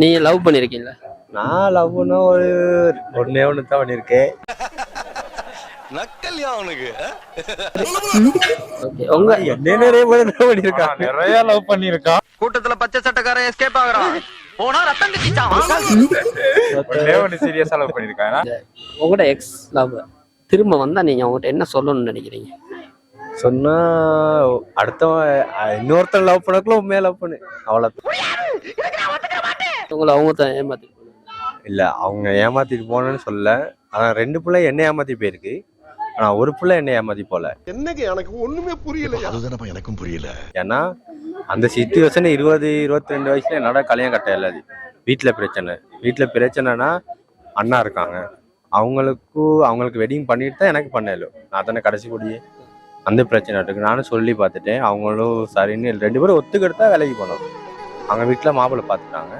நீங்க லவ் பண்ணிருக்கீங்களா? நான் லவ்னா ஒரு ஒன்னே ஒன்று தான் பண்ணியிருக்கேன் நக்கல்யா அவனுக்கு. ஓகே உங்க என்ன நிறைய பேர் தான் பண்ணியிருக்காங்க நிறைய லவ் பண்ணிருக்கான். கூட்டத்துல பச்சை சட்டக்காரன் எஸ்கேப் ஆகுறான். போனா ரத்தம் கட்டிச்சான் சீரியஸா லவ் பண்ணிருக்கான். ஏன்னா, உங்களோட எக்ஸ் லவ் திரும்ப வந்தா நீங்க அவங்ககிட்ட என்ன சொல்லணும்னு நினைக்கிறீங்க? சொன்னா அடுத்தவன் அஹ், இன்னொருத்தன் லவ் பண்ணக்குள்ள உண்மையா லவ் பண்ணு. அவ்வளோ உங்களை அவங்க தான் ஏமாத்தி இல்ல அவங்க ஏமாத்திட்டு போனேன்னு சொல்ல. ஆனா ரெண்டு பிள்ளை என்ன ஏமாத்தி போயிருக்கு. ஆனா ஒரு பிள்ளை என்ன ஏமாத்தி போல. என்னங்க எனக்கு ஒண்ணுமே புரியல அதுதானப்பா எனக்கும் புரியல. ஏன்னா அந்த சுச்சுவேஷன் இருபது இருபத்தி ரெண்டு வயசுல என்னோட கல்யாணம் கட்ட இல்லாது வீட்டில் பிரச்சனை. வீட்டில் பிரச்சனைனா அண்ணா இருக்காங்க. அவங்களுக்கு அவங்களுக்கு வெட்டிங் பண்ணிட்டு தான் எனக்கு பண்ணல. நான் தானே கடைசி கூடியே. அந்த பிரச்சனை இருக்கு. நானும் சொல்லி பார்த்துட்டேன். அவங்களும் சரின்னு ரெண்டு பேரும் ஒத்துக்கிட்டு தான் வேலைக்கு போனோம். அவங்க வீட்டில் மாப்பிள்ளை பார்த்துட்டாங்க.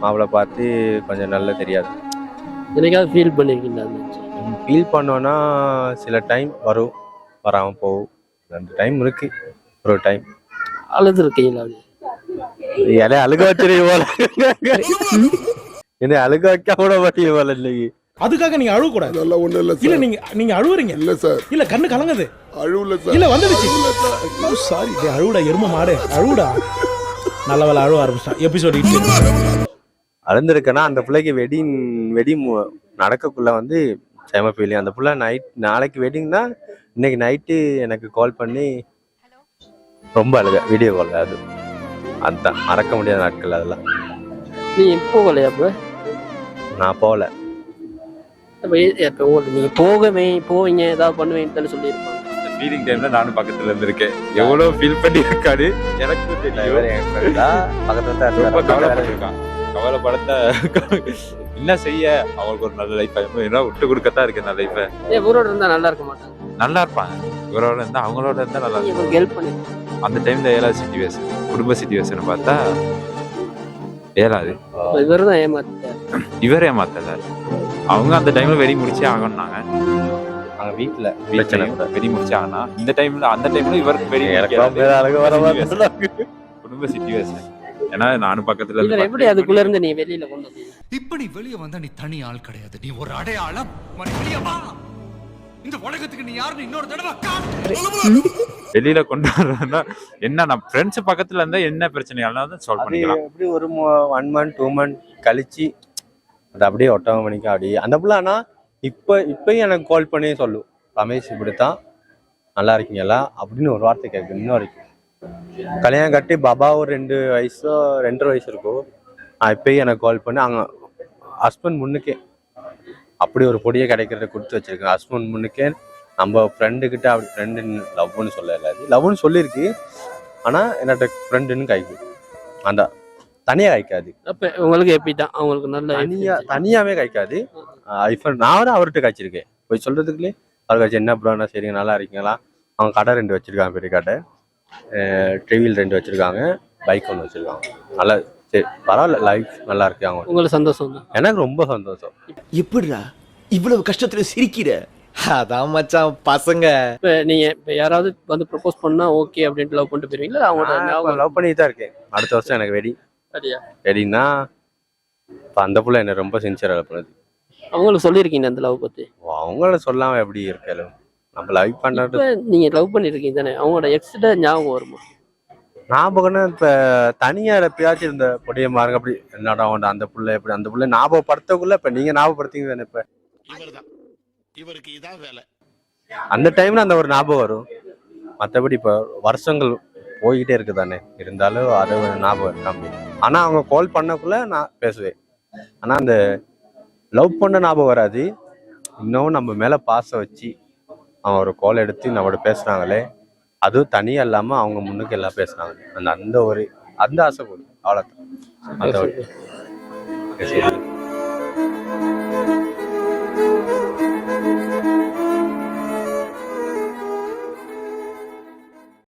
மாப்பிள்ளை பார்த்து கொஞ்சம் நல்லா தெரியாது. என்னைக்காவது ஃபீல் விஷயம்? ஃபீல் பண்ணோன்னா சில டைம் வரும். வராமல் போகும். ரெண்டு டைம் இருக்கு. ஒரு டைம் அழுது இருக்கீங்களா இலைய அழுக வச்சிருக்க போல. என்ன அழுக வைக்க கூட மாட்டீங்க போல இன்னைக்கு. அதுக்காக நீங்க அழுவ கூடாது. அதெல்லாம் ஒண்ணும் இல்ல இல்ல நீங்க நீங்க அழுவுறீங்க. இல்ல சார். இல்ல கண்ணு கலங்குது. அழுவல சார். இல்ல வந்துடுச்சு. சார். டேய் அழுவுடா எரும மாடு. அழுவுடா. நல்ல வேலை அழுவ ஆரம்பிச்சிட்டான் எபிசோட் அழுந்திருக்கேன்னா அந்த பிள்ளைக்கு வெட்டிங் வெட்டிங் நடக்கக்குள்ள வந்து செம ஃபீலிங் அந்த புள்ள நைட் நாளைக்கு வெட்டிங்னா இன்னைக்கு நைட்டு எனக்கு கால் பண்ணி ரொம்ப அழுக வீடியோ கால் அது. அதுதான் மறக்க முடியாத நாட்கள் அதெல்லாம். நீ போகலையா அப்ப? நான் போகல. அப்ப ஏ- இப்ப உங்களுக்கு நீங்க போகவே போவீங்க ஏதாவது பண்ணுவீங்கன்னு சொல்லியிருப்பாங்க. ஃபீலிங் டைம்ல நானும் பக்கத்துல இருந்திருக்கேன். எவ்வளவு ஃபீல் பண்ணி இருக்காரு எனக்கும் தெரியும் இவர் என் friend தான். பக்கத்துல தான் ரொம்ப கவலைப்படத்த என்ன செய்ய? அவங்களுக்கு ஒரு நல்ல லைஃப் ஏன்னா விட்டு கொடுக்கத்தான் இருக்கு நல்ல லைஃப் ஏன் ஊரோட இருந்தா நல்லா இருக்க மாட்டாங்க. நல்லா இருப்பாங்க. இவரோட இருந்தா அவங்களோட இருந்தா நல்லா இருக்கும் ஹெல்ப் பண்ணிருக்கீங்க அந்த டைம்ல ஏழாவது சிச்சுவேஷன் குடும்ப சிச்சுவேஷன் பார்த்தா ஏழாது இவர் தான் ஏமாத்திட்டார். இவரே மாத்தல அவங்க அந்த டைம்ல வெடி முடிச்சே ஆகணும்னாங்க. அவங்க வீட்டுல பிரச்சனை. வெடி முடிச்சே ஆனா இந்த டைம்ல அந்த டைம்ல இவருக்கு வெடி குடும்ப சிச்சுவேஷன் ஏன்னா நானும் பக்கத்துல இவர் எப்படி அதுக்குள்ள இருந்து நீ வெளியில கொண்டு வந்தீங்க? இப்ப நீ வெளிய வந்தா நீ தனி ஆள் கிடையாது. நீ ஒரு அடையாளம். மணி வெளிய வா. இந்த உலகத்துக்கு நீ யாருன்னு இன்னொரு தடவை வெளியில கொண்டு வரணும்னா என்ன நான் ஃப்ரெண்ட்ஸ் பக்கத்துல இருந்தா என்ன பிரச்சனையாலும் சால்வ் அது பண்ணிக்கலாம். எப்படி ஒரு ஒன் மந்த் டூ மந்த் கழிச்சு அது அப்படியே ஒட்டவன் மணிக்கு அப்படி அந்த புள்ள ஆனா இப்போ இப்பயும் எனக்கு கால் பண்ணி சொல்லும் ரமேஷ் இப்படித்தான். நல்லா இருக்கீங்களா? அப்படின்னு ஒரு வார்த்தை கேட்கு இன்னும் வரைக்கும். கல்யாணம் கட்டி பாபா ஒரு ரெண்டு வயசோ ரெண்டரை வயசு இருக்கும். நான் இப்பயும் எனக்கு கால் பண்ணி அங்கே ஹஸ்பண்ட் முன்னுக்கே அப்படி ஒரு பொடியை கிடைக்கிறத கொடுத்து வச்சிருக்கேன். ஹஸ்பண்ட் முன்னுக்கே நம்ம ஃப்ரெண்டுக்கிட்ட அப்படி ஃப்ரெண்டு லவ்னு சொல்லல அது லவ்னு சொல்லியிருக்கு. ஆனால் என்னட்ட ஃப்ரெண்டுன்னு கைக்கு அந்த தனியாக கைக்காது அப்ப உங்களுக்கு எப்படி தான் அவங்களுக்கு நல்ல தனியா தனியாவே கைக்காது இப்போ நானும் அவர்கிட்ட காய்ச்சிருக்கேன் போய் சொல்றதுக்குள்ளே அவர் காய்ச்சி என்ன ப்ரோனா சரிங்க நல்லா இருக்கீங்களா? அவங்க கடை ரெண்டு வச்சிருக்காங்க பெரிய கடை. ட்ரிவில் ரெண்டு வச்சிருக்காங்க பைக் ஒன்று வச்சிருக்காங்க. நல்லா சரி பரவாயில்ல லைஃப் நல்லா இருக்கு அவங்க. உங்களுக்கு சந்தோஷம் தான். எனக்கு ரொம்ப சந்தோஷம். எப்படிடா இவ்வளவு கஷ்டத்துல சிரிக்கிற? அதான் மச்சான் பசங்க. இப்ப நீங்க இப்ப யாராவது வந்து ப்ரப்போஸ் பண்ணா ஓகே அப்படின்ட்டு லவ் பண்ணிட்டு போயிருவீங்களா? ஞாபகம்? லவ் பண்ணிட்டு தான் இருக்கேன். அடுத்த வருஷம் எனக்கு வெடி சரியா வெடின்னா இப்போ அந்த புள்ள என்ன ரொம்ப சின்சியராக பண்ணுது. அவங்களுக்கு சொல்லியிருக்கீங்க அந்த லவ் பத்தி? அவங்கள சொல்லாம எப்படி இருக்கல நம்ம லைஃப் பண்ணுறது இப்ப நீங்க லவ் பண்ணிருக்கீங்க தானே? அவங்களோட எக்ஸ்ட ஞாபகம் வருமா? ஞாபகம்னா இப்ப தனியா எப்பயாச்சும் இந்த பொடிய மாறுங்க. அப்படி என்னடா அவன் அந்த புள்ள எப்படி அந்த புள்ள ஞாபகப்படுத்தக்குள்ள இப்ப நீங்க ஞாபகப்படுத்தீங்க தானே இப்ப? இவர்தான். இவருக்கு இதான் வேலை. அந்த டைம்ல அந்த ஒரு ஞாபகம் வரும். மற்றபடி இப்ப வருஷங்கள் போய்கிட்டே இருக்கு தானே? இருந்தாலும் அது ஒரு ஞாபகம் இருக்காம ஆனா அவங்க கால் பண்ணக்குள்ள நான் பேசுவேன். ஆனா அந்த லவ் பண்ண ஞாபகம் வராது. இன்னும் நம்ம மேல பாசம் வச்சு அவன் ஒரு கோலை எடுத்து நம்மளோட பேசுறாங்களே அதுவும் தனியாக இல்லாமல் அவங்க முன்னுக்கு எல்லாம் பேசுகிறாங்க அந்த அந்த ஒரு அந்த ஆசை போதும். அவ்வளோதான் மற்றபடி